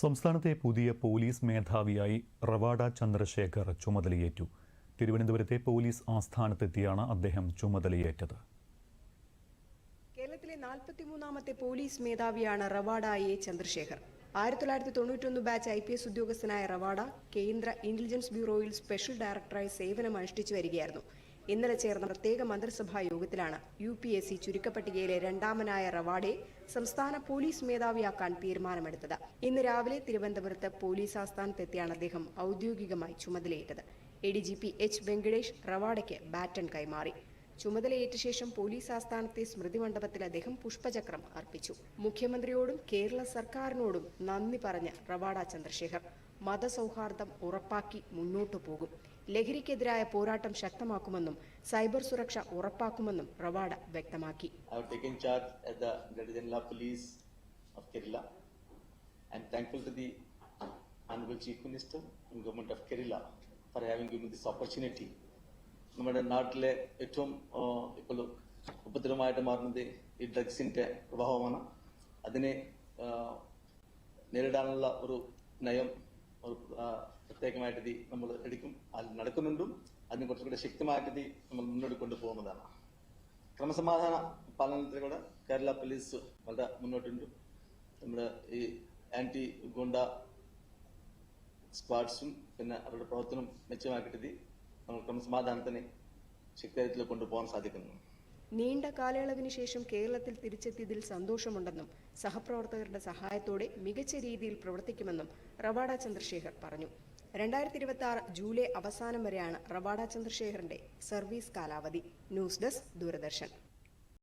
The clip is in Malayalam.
സംസ്ഥാനത്തെ പുതിയ പോലീസ് മേധാവിയായി റവാഡ ചന്ദ്രശേഖർ ചുമതലയേറ്റു. തിരുവനന്തപുരത്തെ പോലീസ് ആസ്ഥാനത്തെത്തിയാണ് അദ്ദേഹം ചുമതലയേറ്റത്. കേരളത്തിലെ നാൽപ്പത്തിമൂന്നാമത്തെ പോലീസ് മേധാവിയാണ് റവാഡ എ ചന്ദ്രശേഖർ. ആയിരത്തി തൊള്ളായിരത്തി തൊണ്ണൂറ്റൊന്ന് ബാച്ച് ഐ പി എസ് ഉദ്യോഗസ്ഥനായ റവാഡ കേന്ദ്ര ഇന്റലിജൻസ് ബ്യൂറോയിൽ സ്പെഷ്യൽ ഡയറക്ടറായി സേവനം അനുഷ്ഠിച്ചു വരികയായിരുന്നു. ഇന്നലെ ചേർന്ന പ്രത്യേക മന്ത്രിസഭാ യോഗത്തിലാണ് യു പി എസ് സി ചുരുക്കപ്പട്ടികയിലെ രണ്ടാമനായ റവാഡെ സംസ്ഥാന പോലീസ് മേധാവിയാക്കാൻ തീരുമാനമെടുത്തത്. ഇന്ന് രാവിലെ തിരുവനന്തപുരത്ത് പോലീസ് ആസ്ഥാനത്തെത്തിയാണ് അദ്ദേഹം ഔദ്യോഗികമായി ചുമതലയേറ്റത്. A D G P H Venkatesh റവാഡയ്ക്ക് baton കൈമാറി. ചുമതലയേറ്റ ശേഷം പോലീസ് ആസ്ഥാനത്തെ സ്മൃതി മണ്ഡപത്തിൽ അദ്ദേഹം പുഷ്പചക്രം അർപ്പിച്ചു. മുഖ്യമന്ത്രിയോടും കേരള സർക്കാരിനോടും നന്ദി പറഞ്ഞ റവാഡ ചന്ദ്രശേഖർ. മതസൗഹാർദ്ദം ഉറപ്പാക്കി മുന്നോട്ടു പോകും ലഹരിക്കെതിരായ പോരാട്ടം ശക്തമാക്കുമെന്നും സൈബർ സുരക്ഷ ഉറപ്പാക്കുമെന്നും റവാഡ വ്യക്തമാക്കി I'm thankful to the Chief Minister and Government of Kerala for having given this opportunity. നമ്മുടെ നാട്ടിലെ ഏറ്റവും ഇപ്പോൾ ഉപദ്രവമായിട്ട് മാറുന്നത് ഈ ഡ്രഗ്സിന്റെ പ്രഭാവമാണ് അതിനെ നേരിടാനുള്ള ഒരു നയം പ്രത്യേകമായിട്ട് നമ്മൾ എടുക്കും അത് നടക്കുന്നുണ്ടും അതിന് കുറച്ചുകൂടെ ശക്തമായിട്ട് ഇത് നമ്മൾ മുന്നോട്ട് കൊണ്ടുപോകുന്നതാണ്. ക്രമസമാധാന പാലനത്തിൽ കൂടെ കേരള പോലീസ് വളരെ മുന്നോട്ടുണ്ട്. നമ്മുടെ ഈ ആന്റി ഗുണ്ട സ്ക്വാഡ്സും പിന്നെ അവരുടെ പ്രവർത്തനം മെച്ചമാക്കിയിട്ട് നമ്മൾ ക്രമസമാധാനത്തിന് ശക്തിയായിട്ട് കൊണ്ടുപോകാൻ സാധിക്കുന്നു. നീണ്ട കാലയളവിന് ശേഷം കേരളത്തിൽ തിരിച്ചെത്തിയതിൽ സന്തോഷമുണ്ടെന്നും സഹപ്രവർത്തകരുടെ സഹായത്തോടെ മികച്ച രീതിയിൽ പ്രവർത്തിക്കുമെന്നും റവാഡ ചന്ദ്രശേഖർ പറഞ്ഞു. രണ്ടായിരത്തി ഇരുപത്തി ആറ് ജൂലൈ അവസാനം വരെയാണ് റവാഡ ചന്ദ്രശേഖറിന്റെ സർവീസ് കാലാവധി. News desk Doordarshan.